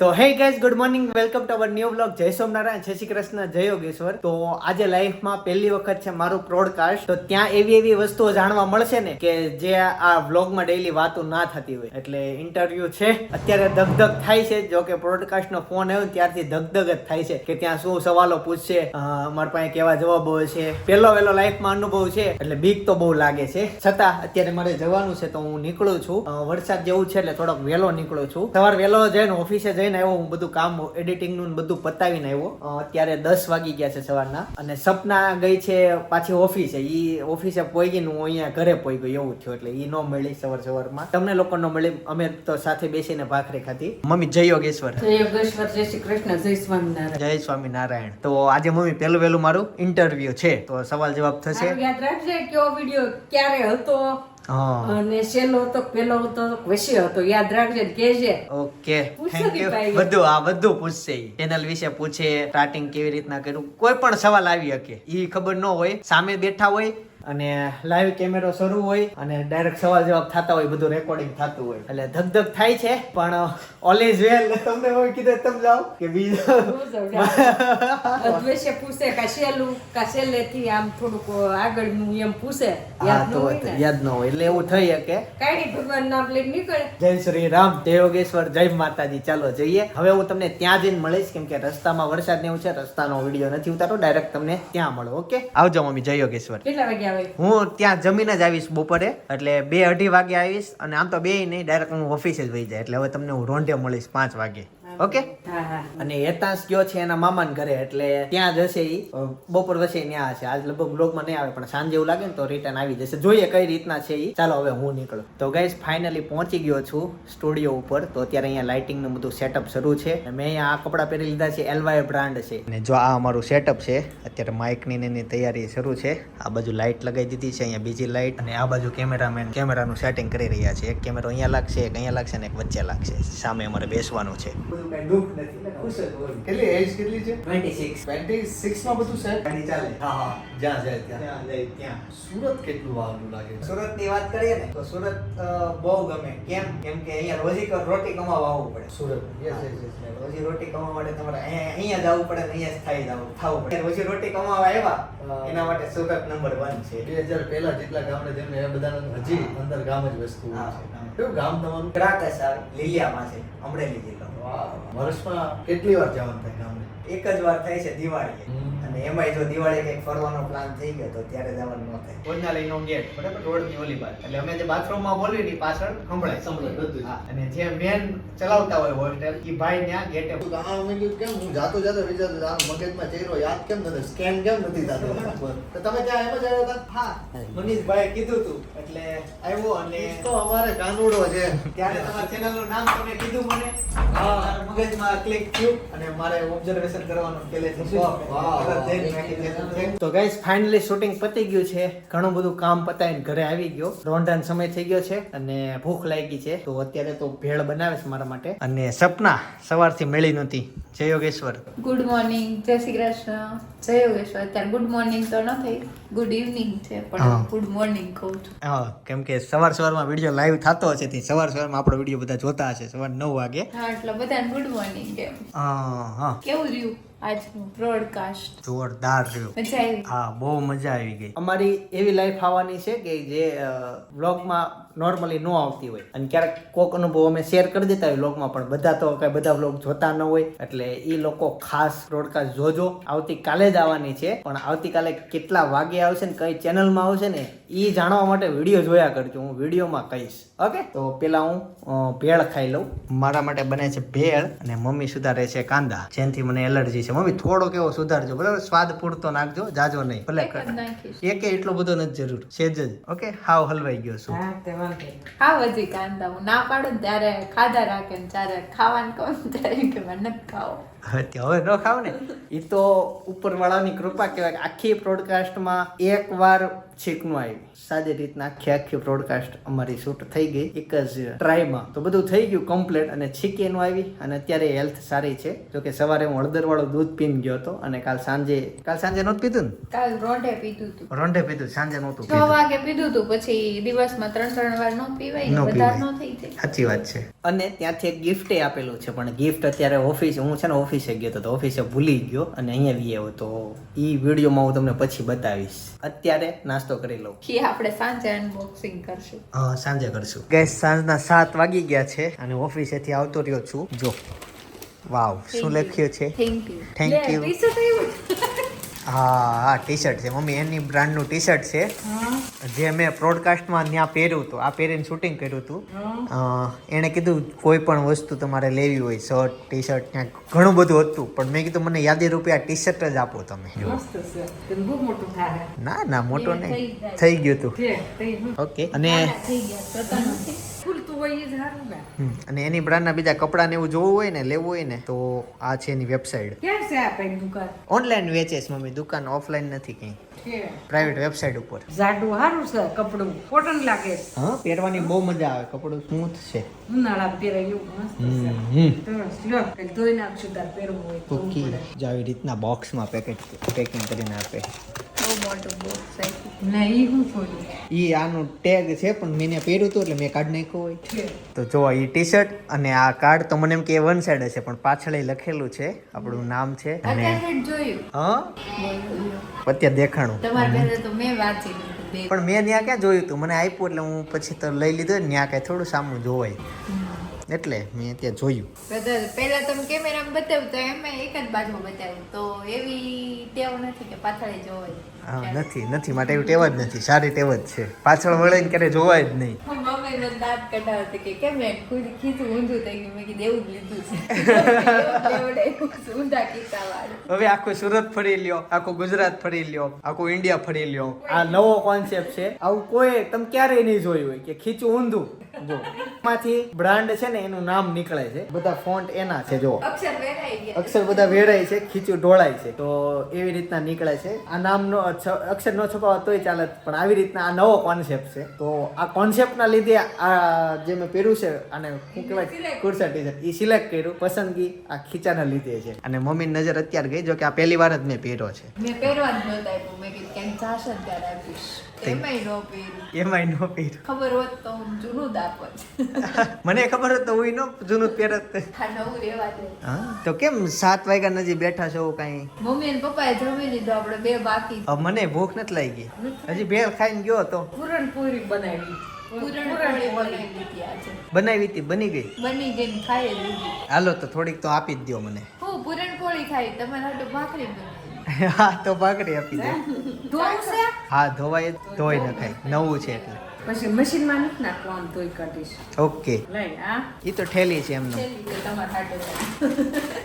તો hey guys good morning welcome to our new blog જય સોમનારાયણ જય શ્રી કૃષ્ણ, જય યોગેશ્વર. તો, આજે લાઈફમાં પહેલી વખત છે મારું પ્રોડકાસ્ટ તો, ત્યાં એવી એવી વસ્તુઓ જાણવા મળશે ને કે જે આ બ્લોગમાં ડેઈલી વાતો ના થતી હોય. એટલે ઇન્ટરવ્યુ છે. અત્યારે ધગધગ થાય છે. જો કે પ્રોડકાસ્ટ નો ફોન આવ્યો ત્યારથી ધગધગ જ થાય છે કે ત્યાં શું સવાલો પૂછશે. મારા પાસે કેવા જવાબો છે પહેલો વહેલો લાઈફમાં અનુભવ છે. એટલે બીક તો બહુ લાગે છે. છતાં, અત્યારે મારે જવાનું છે તો હું નીકળું છું. વરસાદ જેવું છે એટલે થોડોક વહેલો નીકળું છું. સવાર વહેલો જઈને ઓફિસે જઈને આવ્યો હું બધું કામ એડિટિંગનું બધું પતાવીને આવ્યો. અત્યારે દસ વાગી ગયા છે સવારના. અને સપના ગઈ છે પાછી ઓફિસે. ઈ ઓફિસે પહોંચી હું અહીંયા ઘરે પહોંચી ગયો એવું થયું એટલે ઈ નો મળી સવાર સવારમાં. તમને લોકો નો મળી? અમે તો સાથે બેસીને ભાખરી ખાધી. મમ્મી જય યોગેશ્વર. જય યોગેશ્વર. જય શ્રી કૃષ્ણ. જય સ્વામિનારાયણ. જય સ્વામિનારાયણ. તો આજે મમ્મી પહેલું વહેલું મારું ઇન્ટરવ્યુ છે. તો સવાલ જવાબ થશે. યાદ રાખજે કયો વીડિયો ક્યારે હતો? અને છેલ્લો હતો પેલો હતો વિષય હતો યાદ રાખજે કેજે ઓકે થેન્ક યુ. બધું આ બધું પૂછશે ચેનલ વિશે પૂછે સ્ટાર્ટિંગ કેવી રીતના કર્યું કોઈ પણ સવાલ આવી શકે. ઈ ખબર ન હોય સામે બેઠા હોય અને લાઈવ કેમેરો શરૂ હોય અને ડાયરેક્ટ સવાલ જવાબ થતા હોય બધું રેકોર્ડિંગ થતું હોય. એટલે ધગધગ થાય છે પણ ઓલ ઇઝ વેલ તમને હોય કીધું તમે જાઓ કે બીજું અદ્વૈશે પૂછે કશેલું છેલ્લું કા આમ થોડુંક આગળનું એમ પૂછે? યાદ ન તો હોય યાદ ન હોય એટલે એવું થઈ શકે. કાઈ ભગવાન નામ લઈને નીકળે. જય શ્રી રામ જય યોગેશ્વર જય માતાજી. ચાલો જઈએ. હવે હું તમને ત્યાં જઈને મળીશ કેમ કે રસ્તામાં વરસાદ ને એવું છે રસ્તાનો વીડિયો નથી ઉતારો ડાયરેક્ટ તમને ત્યાં મળો ઓકે? આવજો મમ્મી જય યોગેશ્વર. કેટલા વાગે આવે? હું ત્યાં જમીને જ આવીશ બપોરે, એટલે બે અઢી વાગે આવીશ, અને આમ તો બે નહીં ડાયરેક્ટ હું ઓફિસે જ વહી જાય, એટલે હવે તમને હું રોંઢે મળીશ પાંચ વાગે. ઓકે? અને હેતાંશ ગયો છે એના મામાના ઘરે એટલે ત્યાં જશે ઈ. બપોર વસે ત્યાં હશે. આજ લગભગ બ્લોગમાં નહીં આવે પણ સાંજે એવું લાગે ને તો રિટર્ન આવી જશે. જોઈએ કઈ રીતના છે ઈ. ચાલો હવે હું નીકળું. તો ગાઈઝ ફાઇનલી પહોંચી ગયો છું સ્ટુડિયો ઉપર. તો અત્યારે અહીંયા લાઇટિંગનું બધું સેટઅપ શરૂ છે. મેં અહીંયા આ કપડાં પહેરી લીધા છે એલવાય બ્રાન્ડ છે. અને જો આ અમારું સેટઅપ છે અત્યારે માઇકની ને એની તૈયારી શરૂ છે. આ બાજુ લાઇટ લગાવી દીધી છે અહીંયા બીજી લાઇટ અને આ બાજુ કેમેરામેન કેમેરાનું સેટિંગ કરી રહ્યા છે. એક કેમેરો અહીંયા લાગશે એક અહીંયા લાગશે ને એક વચ્ચે લાગશે. સામે અમારે બેસવાનું છે. કઈ દુઃખ નથી ને ખુશ જ હોય. કેટલી એજ કેટલી છે? ટ્વેન્ટી સિક્સ 26 માં બધું સેટ ગાડી ચાલે. હા હા. જ્યાં જાય ત્યાં. જાય ત્યાં. સુરત કેટલું વાગલું લાગે સુરતની વાત કરીએ ને તો સુરત બહુ ગમે. કેમ? કેમ કે અહીંયા રોજી રોટી કમાવા આવવું પડે. સુરત. યસ રોજી રોટી કમાવા માટે તમારે અહીંયા જવું પડે ને અહીંયા સ્થાયી જવું થવું પડે. રોજી રોટી કમાવા આવ્યા એના માટે સુરત નંબર વન છે. બે હજાર પહેલા જેટલા ગામડે જેમને એ બધાને હજી અંદર ગામ જ વસ્તુ છે. કેવું ગામ તમારું? ક્રાકસ આવે લીલિયામાં છે અમરેલી વર્ષમાં કેટલી વાર જવાનું થાય ગામડે એક જ વાર થાય છે દિવાળી હમ. અને એમાંય જો દિવાળી કંઈક ફરવાનો પ્લાન થઈ ગયો તો ત્યારે જવાનું ન થાય. ભોજનાલયનો ગેટ બરાબર? રોડની ઓલી બાજુ. એટલે અમે જે બાથરૂમમાં બોલવી ની પાછળ સંભળાય સંભળાય, બધું હા, અને જે મેન ચલાવતા હોય હોસ્ટેલ એ ભાઈ ત્યાં ગેટે આ મેં કેમ હું જાતો જાતો વિચારતો આ મગજમાં ચહેરો યાદ કેમ નથી? સ્કેન કેમ નથી થતો? તો તમે ત્યાં એમ જ આવ્યા હતા? હા મનીષભાઈ કીધું તું એટલે આવ્યો અને ઈ તો અમારે કાનુડો છે. ત્યારે તમારા ચેનલનું નામ તમે કીધું મને. હા. મગજ મગજમાં ક્લિક થયું અને મારે ઓબ્ઝર્વેશન કરવાનું પહેલેથી. વાહ, તો ગાઈસ ફાઇનલી શૂટિંગ પતી ગયું છે. ઘણું બધું કામ પતાવીને ઘરે આવી ગયો. રોંઢાનો સમય થઈ ગયો છે અને ભૂખ લાગી છે. તો અત્યારે તો ભેળ બનાવે છે મારા માટે. અને સપના સવારથી મળી નહોતી. જય યોગેશ્વર. ગુડ મોર્નિંગ જય શ્રી કૃષ્ણ. જય યોગેશ્વર. અત્યારે ગુડ મોર્નિંગ તો ન થઈ. ગુડ ઇવનિંગ છે પણ ગુડ મોર્નિંગ કહું છું. હા કેમ કે સવાર સવારમાં વીડિયો લાઈવ થતો હશે તે સવાર સવારમાં આપણો વીડિયો બધા જોતા હશે સવાર નવ વાગે. હા એટલે બધાને ગુડ મોર્નિંગ કેમ? હા હા. કેવું રહ્યું? આજનું બ્રોડકાસ્ટ જોરદાર રહ્યું. મજા આવી. હા બહુ મજા આવી ગઈ. અમારી એવી લાઈફ આવવાની છે કે જે વ્લોગમાં નોર્મલી ન આવતી હોય. અને ક્યારેક કોક અનુભવ અમે શેર કરી દેતા હોય બ્લોગમાં પણ બધા તો કઈ બધા બ્લોગ જોતા ન હોય. એટલે એ લોકો ખાસ બ્રોડકાસ્ટ જોજો. આવતીકાલે જ આવવાની છે પણ આવતીકાલે કેટલા વાગે આવશે ને કઈ ચેનલમાં આવશે ને એ જાણવા માટે વીડિયો જોયા કરજો. હું વિડીયોમાં કહીશ. ઓકે તો પેલા હું ભેળ ખાઈ લઉં. મારા માટે બને છે ભેળ અને મમ્મી સુધારે છે કાંદા. જેનાથી મને એલર્જી છે. મમ્મી થોડો કેવો સુધારજો બરાબર? સ્વાદ પૂરતો નાખજો જાજો નહીં. ભલે એક એટલો બધો નથી જરૂર. સેજ જ. ઓકે હાવ હલવાઈ ગયો છું. ખાવ હજી કાંદા હું ના પાડું ત્યારે ખાધા રાખે ને ત્યારે ખાવાનું કહું ત્યારે કે મને ખાવો હવે ન ખાવ ને. એ તો ઉપરવાળાની કૃપા કહેવાય. કે આખી પ્રોડકાસ્ટમાં એક વાર છીકનું આવ્યું. સાદી રીતના આખી આખી પ્રોડકાસ્ટ અમારી શૂટ થઈ ગઈ. એક જ ટ્રાયમાં તો બધું થઈ ગયું કમ્પ્લીટ અને છીકીનું આવી. અને અત્યારે હેલ્થ સારી છે. જો કે સવારે હું હળદરવાળું દૂધ દૂધ પીને ગયો હતો અને કાલ સાંજે કાલ સાંજે નહોતું પીધું ને? કાલ રોંઢે પીધું હતું. રોંઢે પીધું સાંજે નહોતું છ પીધું. વાગે પીધું તું પછી દિવસમાં ત્રણ ત્રણ વાર ન પીવાય. ન વધારે પીવાય. ન થઈ જાય. સાચી વાત છે. અને ત્યાંથી એક ગિફ્ટ આપેલું છે. પણ ગિફ્ટ અત્યારે ઓફિસ હું છે ને ઓફિસે ગયો હતો તો ઓફિસે ભૂલી ગયો અને અહીંયા વી આવ્યો તો એ વિડીયોમાં હું તમને પછી બતાવીશ. અત્યારે નાસ્તો કરી લઉં. કે આપણે સાંજે અનબોક્સિંગ કરશું? હા સાંજે કરશું. ગેસ સાંજના સાત વાગી ગયા છે અને ઓફિસેથી આવતો રહ્યો છું. જો. વાવ શું લખ્યું છે? થેન્ક યુ થેન્ક યુ હા હા ટી શર્ટ છે. મમ્મી એની બ્રાન્ડનું ટી શર્ટ છે જે મેં પ્રોડકાસ્ટમાં ત્યાં પહેર્યું હતું. આ પહેરીને શૂટિંગ કર્યું હતું. એણે કીધું કોઈ પણ વસ્તુ તમારે લેવી હોય શર્ટ ટી શર્ટ ત્યાં ઘણું બધું હતું. પણ મેં કીધું મને યાદી રૂપે આ ટી શર્ટ જ આપો તમે. ના ના મોટો નહીં. થઈ ગયું હતું. ઓકે. અને હોય એ સારું ને. અને એની બ્રાન્ડના બીજા કપડાં ને એવું જોવું હોય ને લેવું હોય ને તો આ છે એની વેબસાઇટ. ક્યાં છે આ દુકાન? ઓનલાઈન વેચે છે મમ્મી દુકાન ઓફલાઈન નથી કઈ. પ્રાઇવેટ વેબસાઇટ ઉપર. જાડું સારું છે કપડું. કોટન લાગે. હા પહેરવાની બહુ મજા આવે કપડું. સ્મૂથ છે. ઉનાળા પહેરાય એવું મસ્ત ધોઈ નાખશું તાર પહેરવું હોય તો ઓકે પડે. જો આવી રીતના બોક્સમાં પેકેટ પેકિંગ કરીને આપે. બહુ બોક્સ આપ્યું ઈ હું ખોલું ઈ આનું ટેગ છે પણ મેં પહેર્યું હતું એટલે મેં કાર્ડ નાખ્યું હોય. તો જો ઈ ટી શર્ટ અને આ કાર્ડ તો મને એમ કે વન સાઈડ હશે પણ પાછળ લખેલું છે આપણું નામ છે અને અત્યારે જોયું. હા? અત્યારે દેખાણું. તમારા તો મેં વાંચી પણ મેં ત્યાં ક્યાં જોયું હતું? મને આપ્યું એટલે હું પછી તો લઈ લીધું ત્યાં કાંઈ થોડું સામું જોવાય. એટલે મેં ત્યાં જોયું. પહેલા તમે કેમેરામાં બતાવ્યું તો એમાં એક જ બાજુ બતાવ્યું. તો એવી ટેવ નથી કે પાછળ જોવાય હા નથી નથી માટે એવું ટેવ જ નથી. સારી ટેવ જ છે. પાછળ વળીને ક્યારે જોવાય જ નહીં. મને દાંત કઢાવતી કે કેમ મેં ખુદ ખીચું ઊંધું થઈ ગયું. મેં કીધું એવું જ લીધું છે. છે, ઊંધા કિસ્સા વાળું. હવે આખું સુરત ફરી લ્યો આખું ગુજરાત ફરી લ્યો આખું ઇન્ડિયા ફરી લ્યો. આ નવો કોન્સેપ્ટ છે. આવું કોઈ તમે ક્યારેય નહીં જોયું હોય કે ખીચું ઊંધું. જો માંથી બ્રાન્ડ છે ને એનું નામ નીકળે છે. બધા ફોન્ટ એના છે જો. અક્ષર વેરાઈ ગયા. અક્ષર બધા વેરાય છે ખીચું ઢોળાય છે. તો એવી રીતના નીકળે છે. આ નામનો છ- અક્ષર ન છપાવો તોય ચાલે પણ આવી રીતના આ નવો કોન્સેપ્ટ છે. તો આ કોન્સેપ્ટના લીધે આ જે મેં પહેર્યું છે અને શું કહેવાય કુર્સા ટી શર્ટ એ સિલેક્ટ કર્યું. પસંદગી આ ખીચાને લીધે છે. અને મમ્મી નજર અત્યારે ગઈ જો કે આ પહેલી વાર જ મેં પહેર્યો છે. મેં પહેરવા જ નહોતા આપ્યું. મેં કીધું ક્યાંક જાશે ત્યારે આપીશ. એમાંય ન પહેર્યું એમાંય ન પહેર્યું ખબર હોત તો હું જૂનું જ આપત. મને ખબર હતી તો હું ન જૂનું પહેરત. આ નવું રહેવા દે. હા? તો કેમ સાત વાગ્યા નજીક બેઠા છો કાંઈ? મમ્મી અને પપ્પાએ જમી લીધું આપણે બે બાકી. મને ભૂખ નથી લાગી. હજી ભેળ ખાઈને ગયો તો પૂરણપૂરી બનાવી. બનાવી હતી? બની ગઈ? બની ગઈ ખાઈ લીધી. હાલો તો થોડીક તો આપી જ દો મને. હું પૂરણપોળી ખાઈ તમારા હાટુ ભાખરી હા તો ભાખરી આપી દે ધોવું છે? હા ધોવાય ધોઈ નખાય નવું છે એટલે. પછી મશીનમાં નથી નાખવું આમ ધોઈ કાઢીશ. ઓકે. લઈ આ એ તો ઠેલી છે એમનો.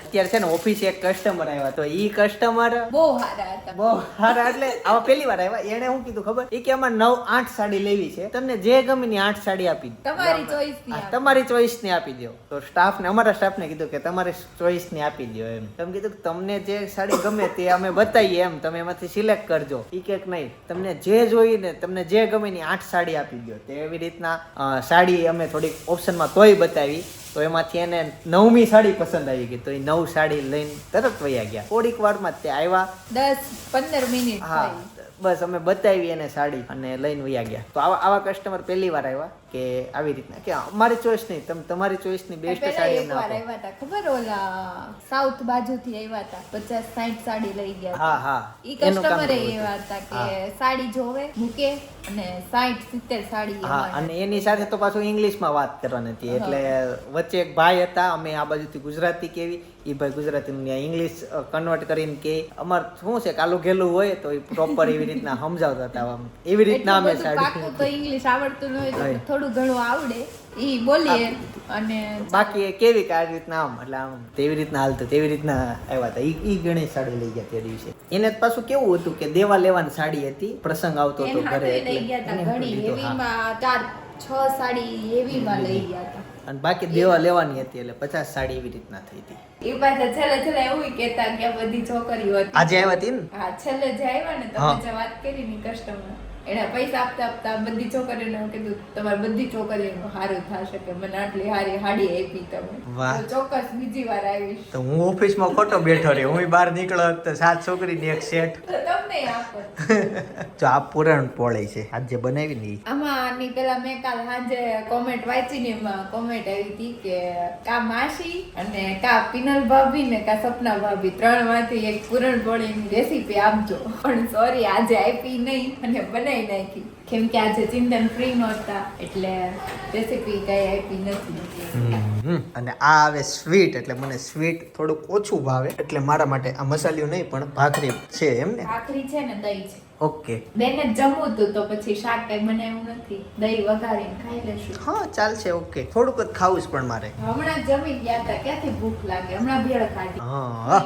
અત્યારે છે ને ઓફિસે એક કસ્ટમર આવ્યા તો ઈ કસ્ટમર બહુ સારા હતા. બહુ સારા એટલે આવા પહેલી વાર આવ્યા એને શું કીધું ખબર? એ કે અમારે નવ આઠ સાડી લેવી છે. તમને જે ગમે ની આઠ સાડી આપી તમારી ચોઈસની તમારી ચોઈસની આપી દો. તો સ્ટાફ ને અમારા સ્ટાફ ને કીધું કે તમારી ચોઈસની આપી દો એમ. તમે કીધું કે તમને જે સાડી ગમે તે અમે બતાવીએ એમ. તમે એમાંથી સિલેક્ટ કરજો. ઈ કે નહીં તમને જે જોઈ ને તમને જે ગમે ની આઠ સાડી આપી દો તે એવી રીતના સાડી અમે થોડીક ઓપ્શનમાં તોય બતાવી. તો એમાંથી એને નવમી સાડી પસંદ આવી ગઈ. તો એ નવ સાડી લઈને તરત વયા ગયા. થોડીક વારમાં તે આવ્યા. દસ પંદર મિનિટ હા બસ અમે બતાવી એને સાડી અને લઈને વયા ગયા. તો આવા આવા કસ્ટમર પહેલી વાર આવ્યા. કે આવી રીતના. કે અમારી ચોઈસ નહીં તમે તમારી ચોઈસની બેસ્ટ સાડી અમને આપો. આવ્યા હતા ખબર ઓલા સાઉથ બાજુથી આવ્યા હતા પચાસ સાઠ સાડી લઈ ગયા હા હા. ઈ કસ્ટમર એવા હતા. કે સાડી જોવે મૂકે અને સાઠ સિત્તેર સાડી હા અને એની સાથે તો પાછું ઇંગ્લિશમાં વાત કરવાની હતી. એટલે વચ્ચે એક ભાઈ હતા અમે આ બાજુથી ગુજરાતી કેવી. એ ભાઈ ગુજરાતી ઇંગ્લિશ કન્વર્ટ કરીને કે અમાર શું છે કાલું ઘેલું હોય તો એ પ્રોપર એવી રીતના સમજાવતા હતા એવી રીતના અમે તો સાડી ઇંગ્લિશ આવડતું ન હોય હોય. થોડું ઘણું આવડે એ બોલીએ અને બાકી કેવી કે આ રીતના આમ એટલે આમ તેવી રીતના હાલતું તેવી રીતના આવ્યા હતા. ઈ ઈ ઘણી સાડી લઈ ગયા તે દિવસે. એને પાછું કેવું હતું કે દેવા લેવાની સાડી હતી પ્રસંગ આવતો હતો ઘરે લઈ ગયા હતા ઘણી હેવીમાં ચાર છ સાડી હેવીમાં લઈ ગયા હતા. અને બાકી દેવા લેવાની હતી એટલે પચાસ સાડી એવી રીતના થઈ હતી. એ પાછા છેલ્લે છેલ્લે એવું કહેતા કે બધી છોકરીઓ આજે આવ્યા હતી ને? હા છેલ્લે જે આવ્યા ને તમે જે વાત કરી ની કસ્ટમર એના પૈસા આપતા આપતા બધી છોકરીઓને હું કીધું તમારે બધી છોકરીઓનું સારું થશે કે મને આટલી હારી હાડી આપી તમે. વાહ. ચોક્કસ બીજી વાર આવીશ. તો હું ઓફિસમાં ખોટો બેઠો રહ્યો હું બહાર નીકળો તો સાત છોકરીની એક સેટ તમને આપો. જો આ પુરાણ પોળે છે આજે બનાવી ને આમાં આની પેલા મેં કાલ સાંજે કોમેન્ટ વાંચી ને એમાં કોમેન્ટ આવી હતી કે કા માસી અને કા પિનલ ભાભી ને કા સપના ભાભી, ત્રણમાંથી એક પૂરણપોળીની રેસીપી આપજો. પણ સોરી આજે આપી નહીં અને બનાવી નાખી. કેમ કે આજે ચિંતન ફ્રી નહોતા, એટલે રેસીપી કઈ આપી નથી. અને આ આવે સ્વીટ એટલે મને સ્વીટ થોડુંક ઓછું ભાવે. એટલે મારા માટે આ મસાલિયું નહીં પણ ભાખરી છે એમ ને? ભાખરી છે ને દહીં છે. ઓકે. બેને જમવું હતું તો પછી શાક કઈ બનાવ્યું નથી. દહીં વઘારીને ખાઈ લેશું. હા ચાલશે ઓકે. થોડુંક જ ખાવું જ પણ મારે. હમણાં જમી ગયા હતા ક્યાંથી ભૂખ લાગે? હમણાં ભેળ ખાધી. હા.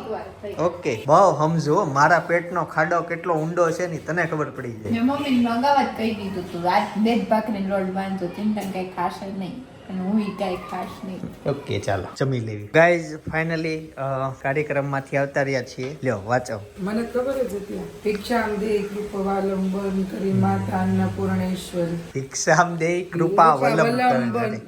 ઓકે. બહુ સમજો મારા પેટનો ખાડો કેટલો ઊંડો છે ને તને ખબર પડી જાય. મેં મમ્મીને મંગાવવા જ કહી દીધું તું આજ બે જ લોટ બાંધજો ચિંતન કઈ ખાશે નહીં. અને હું કઈ ખાશ નહીં. ઓકે ચાલો. જમી લેવી. ગાઈઝ ફાઇનલી કાર્યક્રમમાંથી આવતા રહ્યા છીએ. લ્યો વાંચો. મને ખબર જ હતી ભિક્ષામ દે કૃપાવલંબન કરી માતા અન્નપૂર્ણેશ્વરી ભિક્ષામ દે કૃપા વલંબન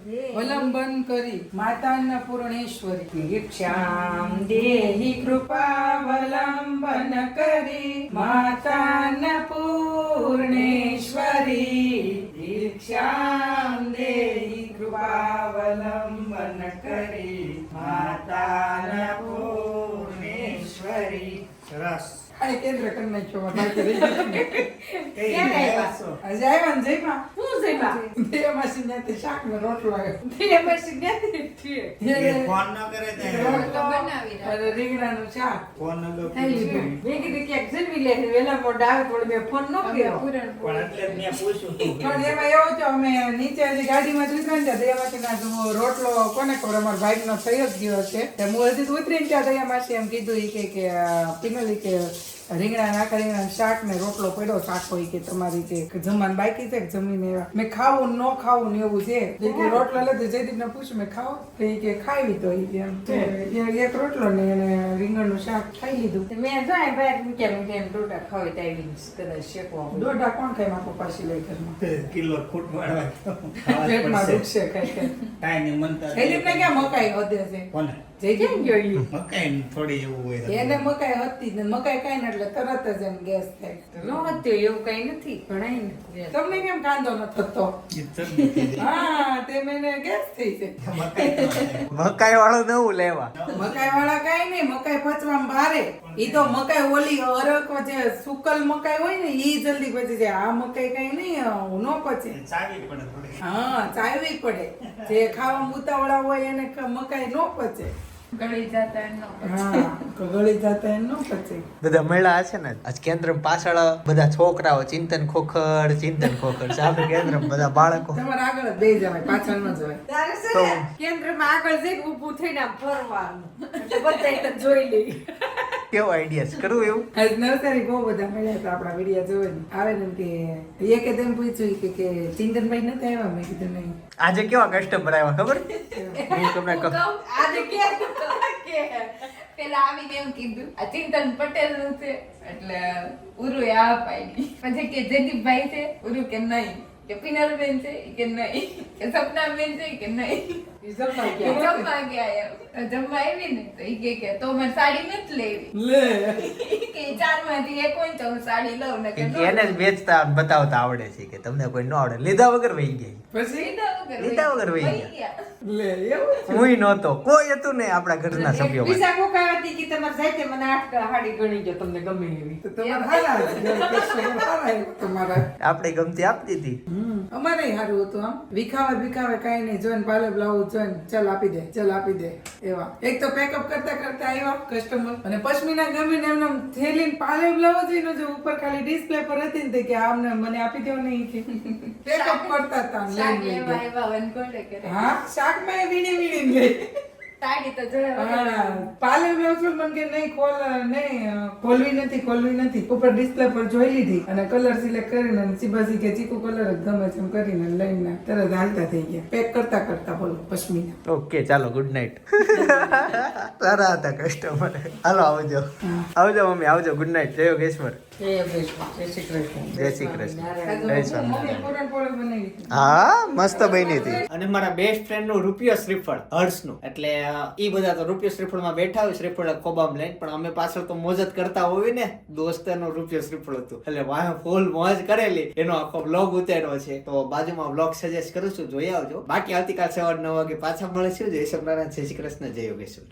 કરી માતા પૂર્ણેશ્વરી. ભિક્ષામ દેહી કૃપાવલંબન કરી માતા અન્નપૂર્ણેશ્વરી ભિક્ષામ દેહી કૃપાવલંબન કરી માતા અન્નપૂર્ણેશ્વરી સરસ આ કેન્દ્ર કરી નાખ્યો બાકી રહી ગયું. ક્યાં ને શાક ને રોટલો એમાં શીખ્યા ફોન ન કરે તે રોટલો બનાવી રાખો. અને રીંગણાનું શાક. ફોન ન લો મેં કીધું ક્યાંક જમી લે વહેલા મોડા આવે થોડું મેં ફોન ન કર્યો. પણ એટલે મેં પૂછ્યું પણ એમાં એવું છે અમે નીચે ગાડીમાં જ ઉતર્યા ને રોટલો કોને ખબર અમારા ભાઈનો થઈ જ ગયો છે. તે હું હજી ઉતરીને ત્યાં દયામાસી એમ કીધું કે કે પિનલી કે રીંગણા નાખા રીંગણા શાક ને રોટલો પડ્યો શાક હોય કે તમારી કે જમવાનું બાકી છે કે જમીને એવા. મેં ખાવું ન ખાવું ને એવું છે. કે રોટલો લેતો જયદીપને પૂછ મેં ખાવ? તો કે ખાવી તો એ કે એમ. એક રોટલો ને એને રીંગણનું શાક ખાઈ લીધું. મેં જાય ભાઈ મૂક્યા મૂક્યા એમ ડોડા ખાવે આવીને કદાચ શેકવા દોઢા કોણ ખાય મારા પપ્પા સિલાઈ ઘરમાં? કિલો ફૂટ વાળવા. પેટમાં દુખશે કઈ કઈ કાંઈ નહીં મનતા જયદીપને ક્યાં મકાઈ વધે છે? કોને? જયદીપ ગયો મકાઈ થોડી એવું હોય એને મકાઈ હતી ને મકાઈ ને એટલે તરત જ એમ ગેસ થાય. નો હતો એવું કઈ નથી ઘણાય તમને કેમ કાંદો ન થતો. હા તે મને ગેસ થઈ છે મકાઈ વાળો. નવું લેવા. મકાઈ વાળા કઈ નહીં મકાઈ પચવામાં ભારે. ઈ તો મકાઈ ઓલી અરક જે સુકલ મકાઈ હોય ને ઈ જલ્દી પચી જાય. આ મકાઈ કઈ નહીં નો પચે. ચાવી પડે હા ચાવી પડે. જે ખાવા ઉતાવળા હોય એને મકાઈ નો પચે. બધા મેળા હશે ને? આજ કેન્દ્ર પાછળ બધા છોકરાઓ ચિંતન ખોખર ચિંતન ખોખર છે. કેન્દ્ર બધા બાળકો. આગળ બે જવાય પાછળ ન જવાય તારે છે આગળ જઈને ઊભું થઈને ફરવાનું. એટલે જોઈ લે. કેવો આઈડિયા કરું એવું? આજ નવસારી બહુ બધા મળ્યા તો આપણા વિડિયા જોવે આવે ને કે એકે તેમ પૂછ્યું કે કે ચિંતનભાઈ નથી આવ્યા? મેં કીધું નહીં. આજે કેવા કસ્ટમર આવ્યા ખબર? હું તમને કહું. આજે કે કે પેલા આવીને એમ કીધું આ ચિંતન પટેલનું છે એટલે ઉરુ એ આ પાડી. પછી કે જયદીપભાઈ છે ઉરુ કે નહીં? કે પિનલબેન છે કે નહીં? કે સપનાબેન છે કે નહીં? જમવા ગયા. જમવા ગયા જમવા આવી ને તો ઈ કે કે તો મારે સાડી નથી લેવી. લે. કે ચારમાંથી એક હોય તો હું સાડી લઉં ને કે એને જ વેચતા બતાવતા આવડે છે કે તમને કોઈ ન આવડે. લીધા વગર વહી ગઈ પછી? લીધા વગર વહી ગયા. લે એવું હું નહોતો. કોઈ હતું નહીં આપણા ઘરના સભ્યો બીજા કોક આવ્યા કે તમારે જાય તે મને આઠ હાડી ગણી ગયો તમને ગમે એવી. તો હારા તમારા. આપણે ગમતી આપતી હતી અમારે સારું હતું આમ. વિખાવે વિખાવે કાંઈ નહીં જોઈને પાલે બ્લાઉઝ જોઈને ચાલ આપી દે ચાલ આપી દે. એવા. એક તો પેકઅપ કરતા કરતા આવ્યા કસ્ટમર અને પશ્મિના ગમીને એમને આમ થેલીને પાલે બ્લાઉઝ એનો જો ઉપર ખાલી ડિસ્પ્લે પર હતી ને તે કે આમને મને આપી દેવો નહીં કે પેકઅપ કરતા હતા હા શાકમાં વીણી વીણીને લઈ સાડી તો જોયા પાલે કે નહીં ખોલ નહીં ખોલવી નથી ખોલવી નથી. ઉપર ડિસ્પ્લે પર જોઈ લીધી અને કલર સિલેક્ટ કરીને અને કે ચીકુ કલર જ ગમે છે એમ કરીને લઈને તરત હાલતા થઈ ગયા. પેક કરતા કરતા બોલો પશ્મિના. ઓકે ચાલો ગુડ નાઇટ સારા હતા કસ્ટમર હાલો આવજો. આવજો મમ્મી આવજો. ગુડ નાઇટ જય યોગેશ્વર. જય શ્રી કૃષ્ણ. હા મસ્ત બની હતી. અને મારા બેસ્ટ ફ્રેન્ડનું રૂપિયો શ્રીફળ હર્ષનું એટલે ઈ બધા તો રૂપિયો શ્રીફળમાં બેઠા હોય શ્રીફળ ખોબામ લઈને પણ અમે પાછળ તો મોજ જ કરતા હોય ને દોસ્ત નો રૂપિયો શ્રીફળ હતું. એટલે વાહ ફૂલ મોજ કરેલી. એનો આખો બ્લોગ ઉતાર્યો છે. તો બાજુમાં બ્લોગ સજેસ્ટ કરું છું જોઈ આવજો. બાકી આવતીકાલ સવાર નવ વાગે પાછા મળીશું. જય સ્વામિનારાયણ જય શ્રી કૃષ્ણ જય યોગેશ્વર.